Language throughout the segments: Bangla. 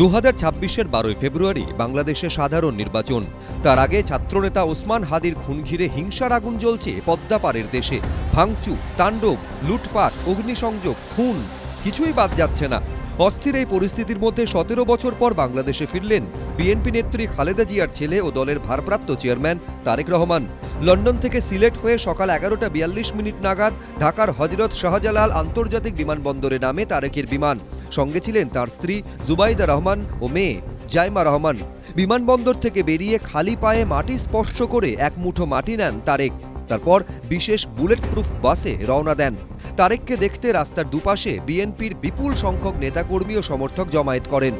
দু হাজার ছাব্বিশের বারোই ফেব্রুয়ারি বাংলাদেশে সাধারণ নির্বাচন। তার আগে ছাত্রনেতা ওসমান হাদির খুন ঘিরে হিংসার আগুন জ্বলছে পদ্মাপাড়ের দেশে। ভাঙচু তাণ্ডব, লুটপাট, অগ্নিসংযোগ, খুন, কিছুই বাদ যাচ্ছে না। অস্থির এই পরিস্থিতির মধ্যে সতেরো বছর পর বাংলাদেশে ফিরলেন বিএনপি নেত্রী খালেদা জিয়ার ছেলে ও দলের ভারপ্রাপ্ত চেয়ারম্যান তারেক রহমান। লন্ডন থেকে সিলেট হয়ে সকাল এগারোটা বিয়াল্লিশ মিনিট নাগাদ ঢাকার হজরত শাহজালাল আন্তর্জাতিক বিমানবন্দরে নামে তারেকের বিমান। সঙ্গে ছিলেন তার স্ত্রী জুবাইদা রহমান ও মেয়ে জাইমা রহমান। বিমানবন্দর থেকে বেরিয়ে খালি পায়ে মাটি স্পর্শ করে এক মুঠো মাটি নেন তারেক। তারপর বিশেষ বুলেট প্রুফ বাসে রওনা দেন তারেককে দেখতে রাস্তার দুপাশে বিএনপির বিপুল সংখ্যক নেতাকর্মী ও সমর্থক জমায়েত করেন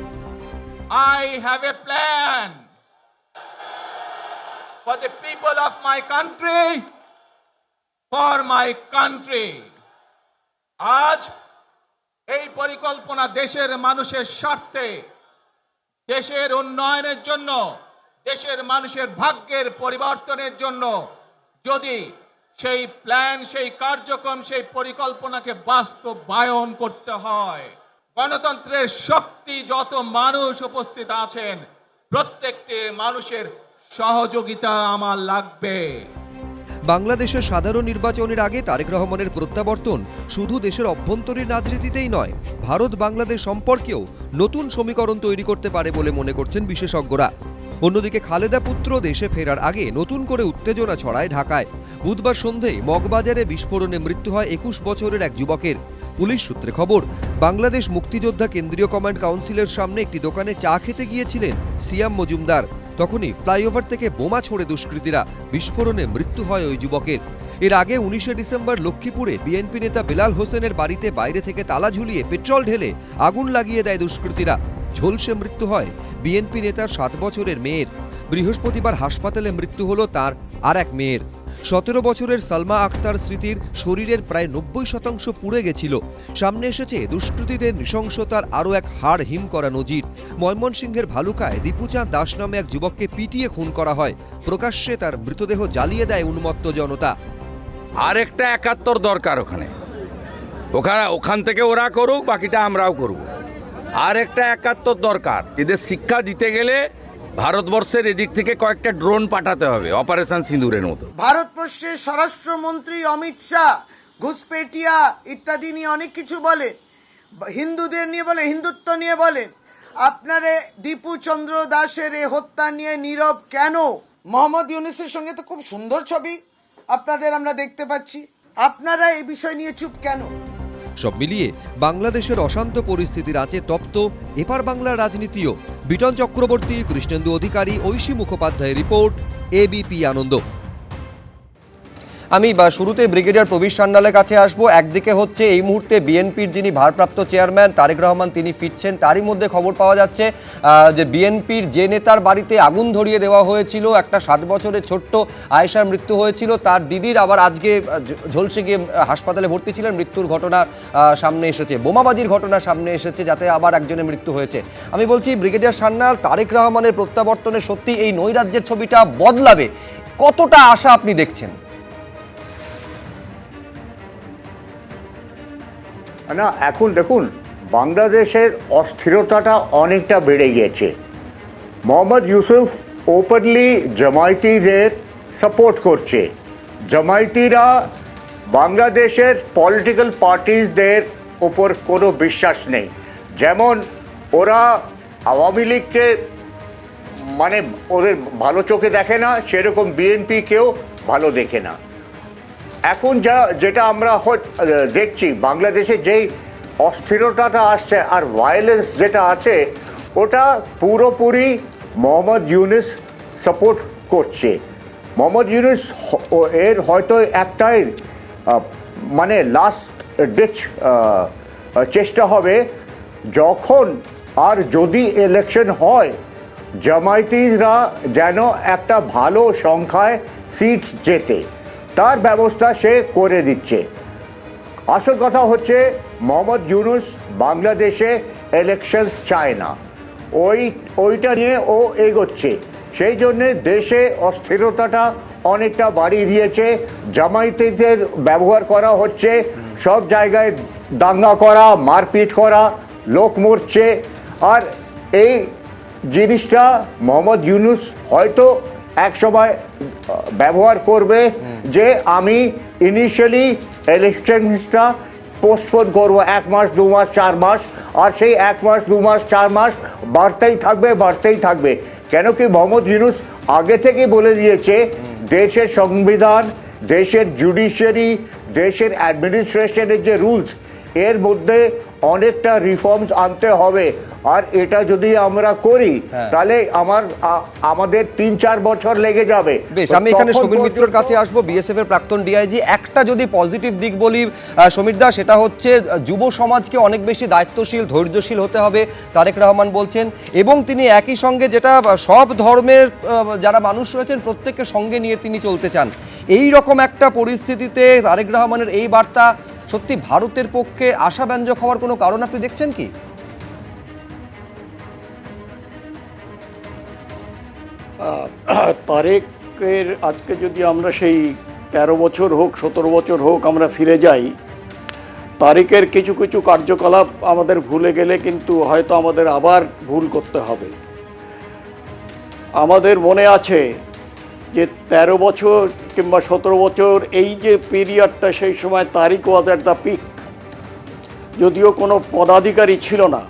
I have a plan for the people of my country, for my country. আজ এই পরিকল্পনা দেশের মানুষের স্বার্থে দেশের উন্নয়নের জন্য দেশের মানুষের ভাগ্যের পরিবর্তনের জন্য যদি সেই প্ল্যান সেই কার্যক্রম, সেই পরিকল্পনাকে বাস্তবায়ন করতে হয়, গণতন্ত্রের শক্তি যত মানুষ উপস্থিত আছেন, প্রত্যেকটি মানুষের সহযোগিতা আমার লাগবে। বাংলাদেশের সাধারণ নির্বাচনের আগে তারেক রহমানের প্রত্যাবর্তন শুধু দেশের অভ্যন্তরীণ রাজনীতিতেই নয় ভারত বাংলাদেশ সম্পর্কেও নতুন সমীকরণ তৈরি করতে পারে বলে মনে করছেন বিশেষজ্ঞরা। অন্যদিকে খালেদা পুত্র দেশে ফেরার আগে নতুন করে উত্তেজনা ছড়ায় ঢাকায়। বুধবার সন্ধেয় মগবাজারে বিস্ফোরণে মৃত্যু হয় একুশ বছরের এক যুবকের। পুলিশ সূত্রে খবর, বাংলাদেশ মুক্তিযোদ্ধা কেন্দ্রীয় কমান্ড কাউন্সিলের সামনে একটি দোকানে চা খেতে গিয়েছিলেন সিয়াম মজুমদার। তখনই ফ্লাইওভার থেকে বোমা ছোড়ে দুষ্কৃতীরা বিস্ফোরণে মৃত্যু হয় ওই যুবকের। এর আগে উনিশে ডিসেম্বর লক্ষ্মীপুরে বিএনপি নেতা বেলাল হোসেনের বাড়িতে বাইরে থেকে তালা ঝুলিয়ে পেট্রোল ঢেলে আগুন লাগিয়ে দেয় দুষ্কৃতীরা। ঝলসে মৃত্যু হয়। বিএনপি নেতার সাত বছরের মেয়ের। বৃহস্পতিবার হাসপাতালে মৃত্যু হলো তার আর এক মেয়ের। সতেরো বছরের সালমা আক্তার স্মৃতির শরীরের প্রায় নব্বই শতাংশ পুড়ে গেছিল। সামনে এসেছে দুষ্কৃতীদের নৃশংসতার আরও এক হাড় হিম করা নজির। ময়মনসিংহের ভালুকায় দীপুচাঁদ দাস নামে এক যুবককে পিটিয়ে খুন করা হয়। প্রকাশ্যে তার মৃতদেহ জ্বালিয়ে দেয় উন্মত্ত জনতা। আর একটা একাত্তর দরকার ওখানে। ওখানে ওখান থেকে ওরা করুক, বাকিটা আমরাও করব। আর একটা একাত্তর দরকার। এদের শিক্ষা দিতে গেলে ভারতবর্ষের এদিক থেকে কয়েকটা ড্রোন পাঠাতে হবে, অপারেশন সিঁদুরের মতো। ভারতবর্ষের স্বরাষ্ট্রমন্ত্রী অমিত শাহ, ঘুসপেটিয়া ইত্যাদি নিয়ে অনেক কিছু বলেন। হিন্দুদের নিয়ে বলে হিন্দুত্ব নিয়ে বলেন। আপনারে দীপু চন্দ্র দাসের এ হত্যা নিয়ে নীরব কেন? মোহাম্মদ ইউনুসের সঙ্গে তো খুব সুন্দর ছবি আপনাদের আমরা দেখতে পাচ্ছি। আপনারা এই বিষয় নিয়ে চুপ কেন? সব মিলিয়ে বাংলাদেশের অশান্ত পরিস্থিতির আছে তপ্ত এপার বাংলার রাজনীতিও। বিটন চক্রবর্তী, কৃষ্ণেন্দু অধিকারী, ঐশী মুখোপাধ্যায়ের রিপোর্ট এবিপি আনন্দ। আমি শুরুতে ব্রিগেডিয়ার প্রবীর সান্যালের কাছে আসব। একদিকে হচ্ছে এই মুহূর্তে বিএনপির যিনি ভারপ্রাপ্ত চেয়ারম্যান তারেক রহমান, তিনি ফিরছেন। তারই মধ্যে খবর পাওয়া যাচ্ছে যে বিএনপির যে নেতার বাড়িতে আগুন ধরিয়ে দেওয়া হয়েছিল, একটা সাত বছরের ছোট্ট আয়েশার মৃত্যু হয়েছিল। তার দিদির আবার আজকে ঝলসে গিয়ে হাসপাতালে ভর্তি ছিলেন। মৃত্যুর ঘটনা সামনে এসেছে। বোমাবাজির ঘটনা সামনে এসেছে, যাতে আবার একজনের মৃত্যু হয়েছে। আমি বলছি, ব্রিগেডিয়ার সান্যাল, তারেক রহমানের প্রত্যাবর্তনে সত্যি এই নৈরাজ্যের ছবিটা বদলাবে? কতটা আশা আপনি দেখছেন? না, এখন দেখুন, বাংলাদেশের অস্থিরতাটা অনেকটা বেড়ে গেছে মোহাম্মদ ইউসুফ ওপেনলি জামায়াতিদের সাপোর্ট করছে। জামায়াতিরা বাংলাদেশের পলিটিক্যাল পার্টিসদের ওপর কোনো বিশ্বাস নেই। যেমন, ওরা আওয়ামী লীগকে মানে ওদের ভালো চোখে দেখে না, সেরকম বিএনপিকেও ভালো দেখে না। এখন যা, যেটা আমরা দেখছি, বাংলাদেশে যেই অস্থিরতাটা আসছে আর ভায়োলেন্স যেটা আছে, ওটা পুরোপুরি মোহাম্মদ ইউনিস সাপোর্ট করছে। মোহাম্মদ ইউনিস এর হয়তো একটাই মানে লাস্ট ডিচ চেষ্টা হবে যখন আর যদি ইলেকশন হয়, জামায়াতিরা যেন একটা ভালো সংখ্যায় সিট জেতে। তার ব্যবস্থা সে করে দিচ্ছে। আসল কথা হচ্ছে, মোহাম্মদ ইউনুস বাংলাদেশে ইলেকশন চায় না। ওই, ওইটা নিয়ে ও এগোচ্ছে। সেই জন্যে দেশে অস্থিরতাটা অনেকটা বাড়িয়ে দিয়েছে। জামায়াতিদের ব্যবহার করা হচ্ছে, সব জায়গায় দাঙ্গা করা, মারপিট করা, লোক মরছে। আর এই জিনিসটা মোহাম্মদ ইউনুস হয়তো এক সময় ব্যবহার করবে যে আমি ইনিশিয়ালি ইলেকশনসটা পোস্টপোন করব, এক মাস, দু মাস, চার মাস, আর সেই এক মাস, দু মাস, চার মাস বাড়তেই থাকবে বাড়তেই থাকবে। কেন কি মোহাম্মদ ইউনুস আগে থেকেই বলে দিয়েছে, দেশের সংবিধান, দেশের জুডিশিয়ারি দেশের অ্যাডমিনিস্ট্রেশনের যে রুলস এর মধ্যে অনেকটা রিফর্মস আনতে হবে। আর এটা যদি আমরা করি হ্যাঁ। তাহলে আমার আমাদের তিন চার বছর লেগে যাবে। বেশ আমি এখানে সমীর মিত্রর কাছে আসব বিএসএফ এর প্রাক্তন ডিআইজি একটা যদি পজিটিভ দিক বলি সমীর দা সেটা হচ্ছে যুব সমাজকে অনেক বেশি দায়িত্বশীল ধৈর্যশীল হতে হবে তারেক রহমান বলছেন। এবং তিনি একই সঙ্গে যেটা সব ধর্মের যারা মানুষ রয়েছেন প্রত্যেককে সঙ্গে নিয়ে তিনি চলতে চান। এই রকম একটা পরিস্থিতিতে তারেক রহমানের এই বার্তা সত্যি ভারতের পক্ষে আশাব্যঞ্জক হওয়ার কোনো কারণ আপনি দেখছেন কি? তারেকের আজকে যদি আমরা সেই তেরো বছর হোক, সতেরো বছর হোক আমরা ফিরে যাই, তারিকের কিছু কিছু কার্যকলাপ আমাদের ভুলে গেলে কিন্তু হয়তো আমাদের আবার ভুল করতে হবে। আমাদের মনে আছে যে তেরো বছর কিংবা সতেরো বছর, এই যে পিরিয়ডটা সেই সময় Tarique was at the peak যদিও কোনো পদাধিকারী ছিল না,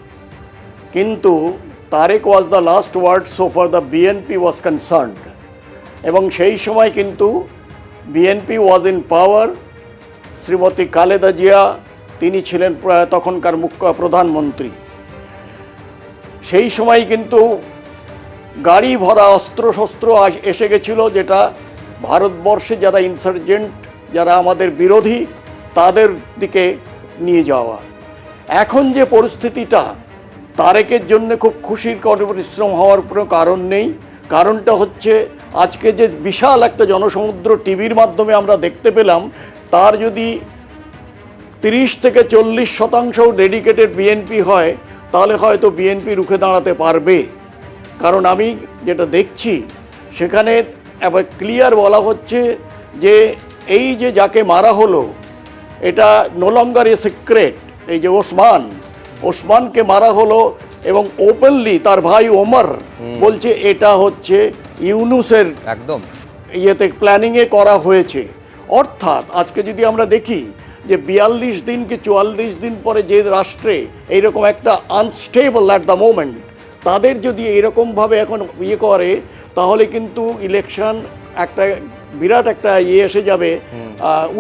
কিন্তু Tarique was the last word so for the BNP was concerned এবং সেই সময় কিন্তু BNP was in power Shrimati Khaleda Zia, তিনি ছিলেন তখনকার মুখ্য প্রধানমন্ত্রী। সেই সময় কিন্তু গাড়ি ভরা অস্ত্রশস্ত্র এসে গেছিল যেটা ভারতবর্ষে যারা ইনসার্জেন্ট যারা আমাদের বিরোধী, তাদের দিকে নিয়ে যাওয়া। এখন যে পরিস্থিতিটা, তারেকের জন্য খুব খুশির পরিশ্রম হওয়ার কোনো কারণ নেই। কারণটা হচ্ছে, আজকে যে বিশাল একটা জনসমুদ্র টিভির মাধ্যমে আমরা দেখতে পেলাম, তার যদি তিরিশ থেকে চল্লিশ শতাংশ ডেডিকেটেড বিএনপি হয়, তাহলে হয়তো বিএনপি রুখে দাঁড়াতে পারবে। কারণ আমি যেটা দেখছি সেখানে এবার ক্লিয়ার বলা হচ্ছে যে এই যে যাকে মারা হলো এটা নো লঙ্গার এ সিক্রেট এই যে ওসমান ওসমানকে মারা হলো এবং ওপেনলি তার ভাই ওমর বলছে এটা হচ্ছে ইউনুসের একদম। ইয়েতে প্ল্যানিংয়ে করা হয়েছে। অর্থাৎ আজকে যদি আমরা দেখি যে বিয়াল্লিশ দিন কি চুয়াল্লিশ দিন পরে যে রাষ্ট্রে এইরকম একটা আনস্টেবল অ্যাট দ্য মোমেন্ট তাদের যদি এরকমভাবে এখন ইয়ে করে তাহলে কিন্তু ইলেকশন একটা বিরাট একটা ইয়ে এসে যাবে।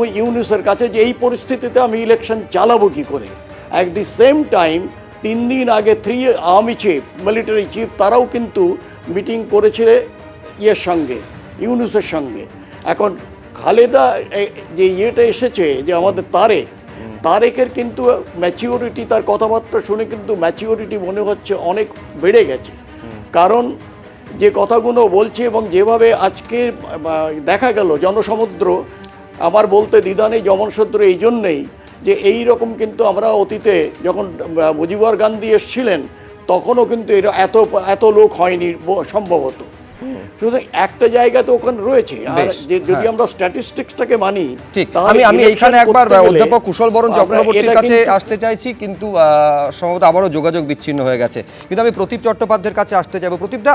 ওই ইউনিসের কাছে যে এই পরিস্থিতিতে আমি ইলেকশন চালাবো কি করে? অ্যাট দি সেম টাইম তিন দিন আগে three army chief military chief তারাও কিন্তু মিটিং করেছিল ইয়ের সঙ্গে ইউনুসের সঙ্গে। এখন খালেদা যে ইয়েটা এসেছে যে আমাদের তারেক তারেকের কিন্তু ম্যাচিওরিটি তার কথাবার্তা শুনে কিন্তু ম্যাচিওরিটি মনে হচ্ছে অনেক বেড়ে গেছে। কারণ যে কথাগুলো বলছে এবং যেভাবে আজকে দেখা গেল জনসমুদ্র, আমার বলতে দ্বিধা নেই এই জন্যেই যে এই রকম কিন্তু আমরা অতীতে যখন মুজিবর গান্ধী এসছিলেন, তখনও কিন্তু এরা এত এত লোক হয়নি সম্ভবত। শুধু একটা জায়গা তো ওখানে রয়েছে। আর যদি হ্যাঁ। আমরা স্ট্যাটিস্টিক্সটাকে মানি ঠিক আমি আমি এইখানে একবার অধ্যাপক কুশল বরণ চক্রবর্তীর কাছে আসতে চাইছি কিন্তু সম্ভবত আবারও যোগাযোগ বিচ্ছিন্ন হয়ে গেছে। কিন্তু আমি প্রদীপ চট্টোপাধ্যায়ের কাছে আসতে যাব প্রদীপদা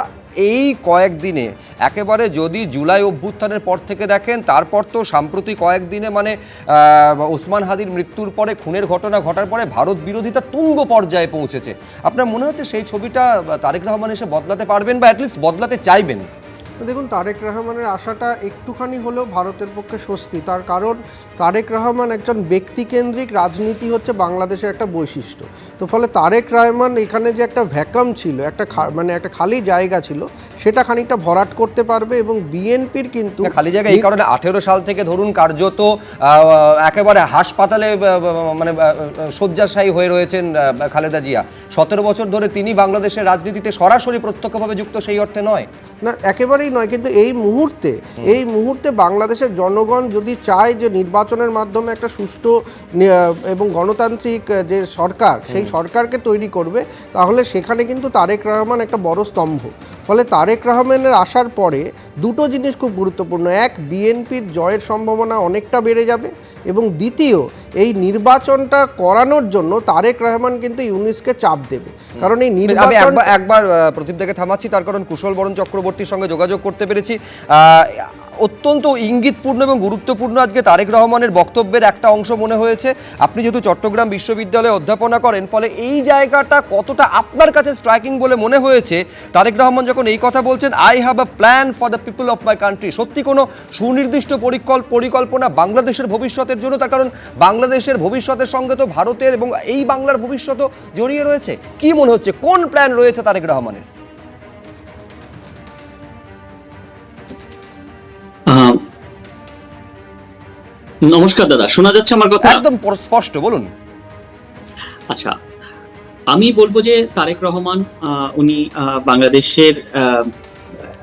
এই কয়েকদিনে একেবারে যদি জুলাই অভ্যুত্থানের পর থেকে দেখেন তারপর তো সাম্প্রতিক কয়েকদিনে মানে আহ, ওসমান হাদির মৃত্যুর পরে খুনের ঘটনা ঘটার পরে ভারত বিরোধিতা তুঙ্গ পর্যায়ে পৌঁছেছে। আপনার মনে হচ্ছে সেই ছবিটা তারেক রহমান এসে বদলাতে পারবেন বা অ্যাটলিস্ট বদলাতে চাইবেন? দেখুন তারেক রহমানের আশাটা একটুখানি হলেও ভারতের পক্ষে স্বস্তি। তার কারণ তারেক রহমান একজন ব্যক্তিকেন্দ্রিক রাজনীতি হচ্ছে বাংলাদেশের একটা বৈশিষ্ট্য। তো ফলে তারেক রহমান এখানে যে একটা ভ্যাকাম ছিল একটা মানে একটা খালি জায়গা ছিল সেটা খানিকটা ভরাট করতে পারবে এবং বিএনপির কিন্তু খালি জায়গা এই কারণে আঠেরো সাল থেকে ধরুন কার্যত একেবারে হাসপাতালে মানে শয্যাশায়ী হয়ে রয়েছেন খালেদা জিয়া। সতেরো বছর ধরে তিনি বাংলাদেশের রাজনীতিতে সরাসরি প্রত্যক্ষভাবে যুক্ত সেই অর্থে নয়। না একেবারেই নয় কিন্তু এই মুহূর্তে এই মুহূর্তে বাংলাদেশের জনগণ যদি চায় যে নির্বাচনের মাধ্যমে একটা সুষ্ঠু এবং গণতান্ত্রিক যে সরকার সেই সরকারকে তৈরি করবে তাহলে সেখানে কিন্তু তারেক রহমান একটা বড় স্তম্ভ। ফলে তারেক রহমানের আসার পরে দুটো জিনিস খুব গুরুত্বপূর্ণ। এক বিএনপির জয়ের সম্ভাবনা অনেকটা বেড়ে যাবে এবং দ্বিতীয় এই নির্বাচনটা করানোর জন্য তারেক রহমান কিন্তু ইউনিসকে চাপ দেবে। কারণ এই নির্বাচন একবার প্রদীপ থেকে থামাচ্ছি তার কারণ কুশল বরণ চক্রবর্তীর সঙ্গে যোগাযোগ করতে পেরেছি। অত্যন্ত ইঙ্গিতপূর্ণ এবং গুরুত্বপূর্ণ আজকে তারেক রহমানের বক্তব্যের একটা অংশ মনে হয়েছে। আপনি যেহেতু চট্টগ্রাম বিশ্ববিদ্যালয়ে অধ্যাপনা করেন, ফলে এই জায়গাটা কতটা আপনার কাছে স্ট্রাইকিং বলে মনে হয়েছে, তারেক রহমান যখন এই কথা বলছেন I have a plan for the people of my country সত্যি কোনো সুনির্দিষ্ট পরিকল্প পরিকল্পনা বাংলাদেশের ভবিষ্যতের জন্য তার কারণ বাংলাদেশের ভবিষ্যতের সঙ্গে তো ভারতের এবং এই বাংলার ভবিষ্যৎও জড়িয়ে রয়েছে। কি মনে হচ্ছে? কোন প্ল্যান রয়েছে তারেক রহমানের? নমস্কার দাদা শোনা যাচ্ছে আমার কথা? একদম স্পষ্ট বলুন। আচ্ছা আমি বলব যে তারেক রহমান উনি বাংলাদেশের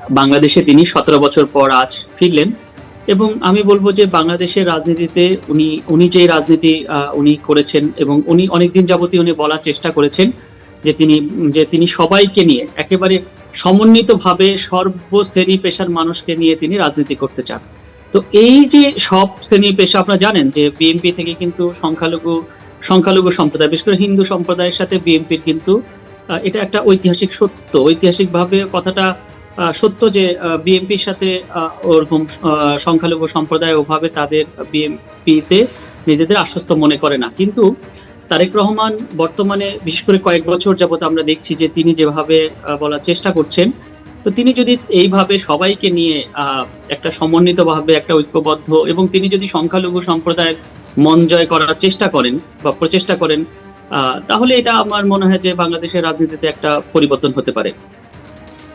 বাংলাদেশে তিনি সতেরো বছর পর আজ ফিরলেন এবং আমি বলব যে বাংলাদেশের রাজনীতিতে উনি উনি যে রাজনীতি আহ, উনি করেছেন এবং উনি অনেকদিন যাবতীয় উনি বলার চেষ্টা করেছেন যে তিনি যে তিনি সবাইকে নিয়ে একেবারে সমন্বিতভাবে সর্বশ্রেণী পেশার মানুষকে নিয়ে তিনি রাজনীতি করতে চান। তো এই যে সব শ্রেণি পেশা আপনারা জানেন যে বিএনপি থেকে কিন্তু সংখ্যালঘু সংখ্যালঘু সম্প্রদায়, বিশেষ করে হিন্দু সম্প্রদায়ের সাথে বিএনপির কিন্তু এটা একটা ঐতিহাসিক সত্য। ঐতিহাসিকভাবে কথাটা সত্য যে বিএনপির সাথে ওরকম সংখ্যালঘু সম্প্রদায় ওভাবে তাদের বিএনপিতে নিজেদের আশ্বস্ত মনে করে না। কিন্তু তারেক রহমান বর্তমানে, বিশেষ করে কয়েক বছর যাবত আমরা দেখছি যে তিনি যেভাবে বলার চেষ্টা করছেন তো তিনি যদি এইভাবে সবাইকে নিয়ে একটা সমন্বিতভাবে, একটা ঐক্যবদ্ধ এবং তিনি যদি সংখ্যালঘু সম্প্রদায়ের মন জয় করার চেষ্টা করেন বা প্রচেষ্টা করেন তাহলে এটা আমার মনে হয় যে বাংলাদেশের রাজনীতিতে একটা পরিবর্তন হতে পারে।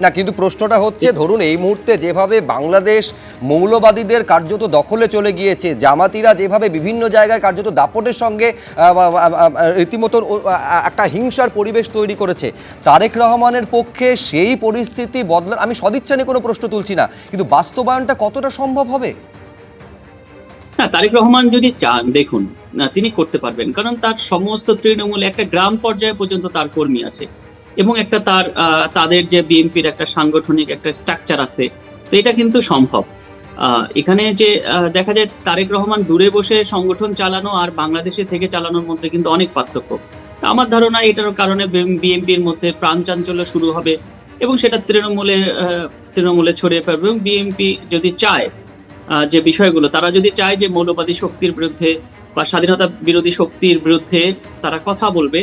না, কিন্তু প্রশ্নটা হচ্ছে, ধরুন এই মুহূর্তে যেভাবে বাংলাদেশ মৌলবাদীদের কার্যত দখলে চলে গিয়েছে, জামাতিরা যেভাবে বিভিন্ন জায়গায় কার্যত দাপটের সঙ্গে রীতিমতো একটা হিংসার পরিবেশ তৈরি করেছে, তারেক রহমানের পক্ষে সেই পরিস্থিতি বদলা, আমি সদিচ্ছা নিয়ে কোনো প্রশ্ন তুলছি না, কিন্তু বাস্তবায়নটা কতটা সম্ভব হবে? না, তারেক রহমান যদি চান, দেখুন তিনি করতে পারবেন, কারণ তার সমস্ত তৃণমূল একটা গ্রাম পর্যায়ে পর্যন্ত তার কর্মী আছে। এবং একটা তার তাদের যে বিএনপির একটা সাংগঠনিক একটা স্ট্রাকচার আছে, তো এটা কিন্তু সম্ভব। এখানে যে দেখা যায় তারেক রহমান দূরে বসে সংগঠন চালানো আর বাংলাদেশে থেকে চালানোর মধ্যে কিন্তু অনেক পার্থক্য। তা আমার ধারণা এটার কারণে বিএনপির মধ্যে প্রাণ চাঞ্চল্য শুরু হবে এবং সেটা তৃণমূলে তৃণমূলে ছড়িয়ে পড়বে এবং বিএনপি যদি চায় যে বিষয়গুলো, তারা যদি চায় যে মৌলবাদী শক্তির বিরুদ্ধে বা স্বাধীনতা বিরোধী শক্তির বিরুদ্ধে তারা কথা বলবে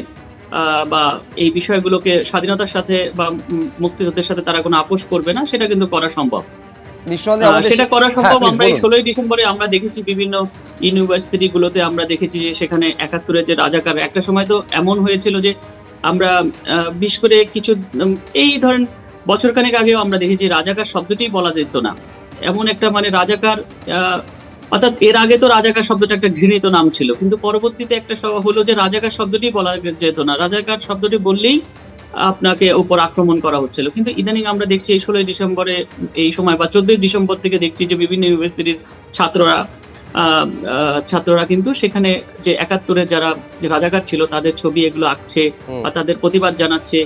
বা এই বিষয়গুলোকে স্বাধীনতার সাথে বা মুক্তিযুদ্ধের সাথে তারা কোনো আপোষ করবে না সেটা কিন্তু করা সম্ভব। সেটা করা হ্যাঁ, সম্ভব। আমরা এই ষোলোই ডিসেম্বরে আমরা দেখেছি বিভিন্ন ইউনিভার্সিটি গুলোতে আমরা দেখেছি যে সেখানে একাত্তরের যে রাজাকার একটা সময় তো এমন হয়েছিল যে আমরা বিশেষ করে কিছু এই ধরেন বছরখানেক আগেও আমরা দেখেছি রাজাকার শব্দটি বলা যেত না। এমন একটা মানে রাজাকার আহ, অর্থাৎ এর আগে তো রাজাকার শব্দটা একটা ঘৃণিত নাম ছিল কিন্তু পরবর্তীতে একটা হলো যে রাজাকার শব্দটি বলা যেত না। রাজাকার শব্দটি বললেই আপনাকে উপর আক্রমণ করা হচ্ছিল। কিন্তু ইদানিং আমরা দেখছি এই ষোলোই ডিসেম্বরে এই সময় বা চোদ্দই ডিসেম্বর থেকে দেখছি যে বিভিন্ন ইউনিভার্সিটির ছাত্ররা ছাত্ররা কিন্তু সেখানে যে একাত্তরে যারা রাজাকার ছিল তাদের ছবি এগুলো আঁকছে বা তাদের প্রতিবাদ জানাচ্ছে।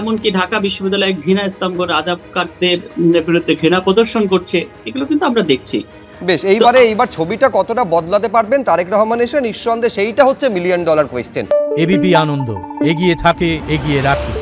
এমনকি ঢাকা বিশ্ববিদ্যালয়ে ঘৃণা স্তম্ভ রাজাকারদের বিরুদ্ধে ঘৃণা প্রদর্শন করছে এগুলো কিন্তু আমরা দেখছি। বেশ এইবারে এইবার ছবিটা কতটা বদলাতে পারবেন তারেক রহমান এসে নিঃসন্দেহে সেইটা হচ্ছে million dollar question ABP Ananda এগিয়ে থাকে এগিয়ে রাখে।